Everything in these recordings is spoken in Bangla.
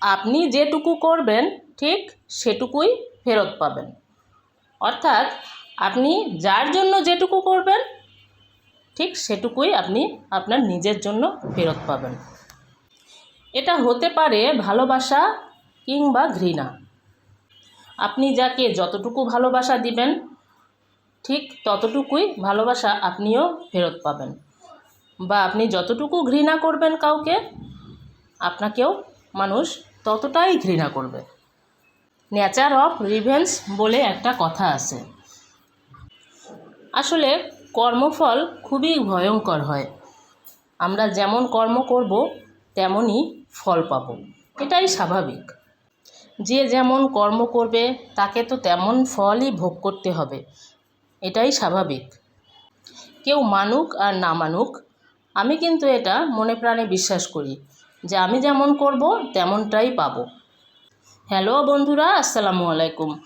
আপনি যেটুকু করবেন, ঠিক সেটুকুই ফেরত পাবেন। অর্থাৎ আপনি যার জন্য যেটুকু করবেন, ঠিক সেটুকুই আপনি আপনার নিজের জন্য ফেরত পাবেন। এটা হতে পারে ভালোবাসা কিংবা ঘৃণা। আপনি যাকে যতটুকু ভালোবাসা দিবেন, ঠিক ততটুকুই ভালোবাসা আপনিও ফেরত পাবেন। বা আপনি যতটুকু ঘৃণা করবেন কাউকে, আপনাকেও মানুষ ততটাই ঘৃণা করবে। নেচার অফ রিভেন্স বলে একটা কথা আছে। আসলে কর্মফল খুবই ভয়ঙ্কর হয়। আমরা যেমন কর্ম করব, তেমনই ফল পাব। এটাই স্বাভাবিক। যে যেমন কর্ম করবে, তাকে তো তেমন ফলই ভোগ করতে হবে। এটাই স্বাভাবিক। কেউ মানুক আর না মানুক, আমি কিন্তু এটা মনে প্রাণে বিশ্বাস করি। যে আমি যেমন করব, তেমনটাই পাবো। হ্যালো বন্ধুরা, আসসালামু আলাইকুম।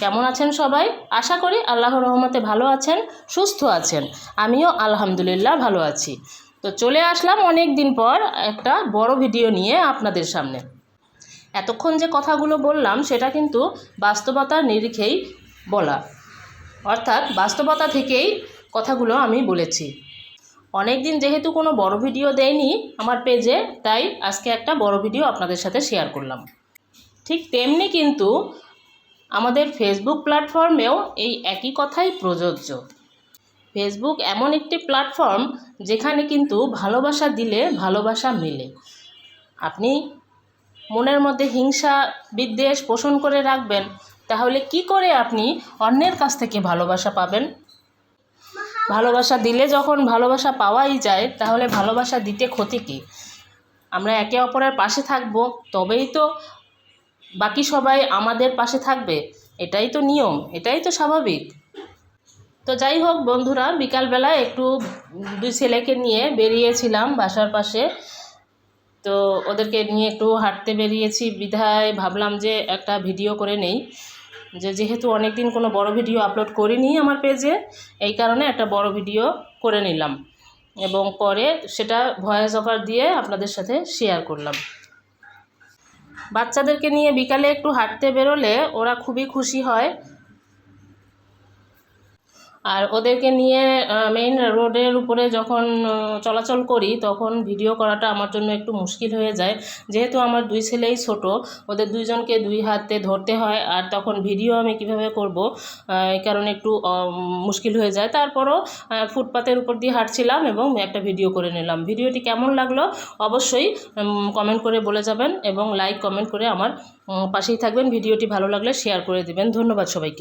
কেমন আছেন সবাই? আশা করি আল্লাহর রহমতে ভালো আছেন, সুস্থ আছেন। আমিও আলহামদুলিল্লাহ ভালো আছি। তো চলে আসলাম অনেক দিন পর একটা বড় ভিডিও নিয়ে আপনাদের সামনে। এতক্ষণ যে কথাগুলো বললাম, সেটা কিন্তু বাস্তবতার নিরিখেই বলা। অর্থাৎ বাস্তবতা থেকেই কথাগুলো আমি বলেছি। অনেক দিন যেহেতু কোনো বড় ভিডিও দেয়নি আমার পেজে, তাই আজকে একটা বড় ভিডিও আপনাদের সাথে শেয়ার করলাম। ঠিক তেমনি কিন্তু আমাদের ফেসবুক প্ল্যাটফর্মেও এই একই কথাই প্রযোজ্য। ফেসবুক এমন একটি প্ল্যাটফর্ম যেখানে কিন্তু ভালোবাসা দিলে ভালোবাসা মেলে। আপনি মনের মধ্যে হিংসা, বিদ্বেষ পোষণ করে রাখবেন, তাহলে কি করে আপনি অন্যের কাছ থেকে ভালোবাসা পাবেন? ভালোবাসা দিলে যখন ভালোবাসা পাওয়াই যায়, তাহলে ভালোবাসা দিতে ক্ষতি কী? আমরা একে অপরের পাশে থাকব, তবেই তো বাকি সবাই আমাদের পাশে থাকবে। এটাই তো নিয়ম, এটাই তো স্বাভাবিক। তো যাই হোক বন্ধুরা, বিকালবেলা একটু দুই ছেলেকে নিয়ে বেরিয়েছিলাম বাসার পাশে। তো ওদেরকে নিয়ে একটু হাঁটতে বেরিয়েছি, বিধায় ভাবলাম যে একটা ভিডিও করে নেই। যে যেহেতু অনেক দিন কোনো বড় ভিডিও আপলোড করিনি আমার পেজে এই কারণে একটা বড় ভিডিও করে নিলাম। এবং পরে সেটা ভয়েস অফার দিয়ে আপনাদের সাথে শেয়ার করলাম। বাচ্চাদেরকে নিয়ে বিকালে একটু হাঁটতে বেরোলে ওরা খুবই খুশি হয়। আর ওদেরকে নিয়ে মেইন রোডের উপরে যখন চলাচল করি, তখন ভিডিও করাটা আমার জন্য একটু মুশকিল হয়ে যায়। যেহেতু আমার দুই ছেলেই ছোট, ওদের দুইজনকে দুই হাতে ধরতে হয়, আর তখন ভিডিও আমি কীভাবে করব এই কারণে একটু মুশকিল হয়ে যায়। তারপরও ফুটপাতের উপর দিয়ে হাঁটছিলাম এবং একটা ভিডিও করে নিলাম। ভিডিওটি কেমন লাগল অবশ্যই কমেন্ট করে বলে যাবেন এবং লাইক কমেন্ট করে আমার পাশেই থাকবেন। ভিডিওটি ভালো লাগলে শেয়ার করে দেবেন। ধন্যবাদ সবাইকে।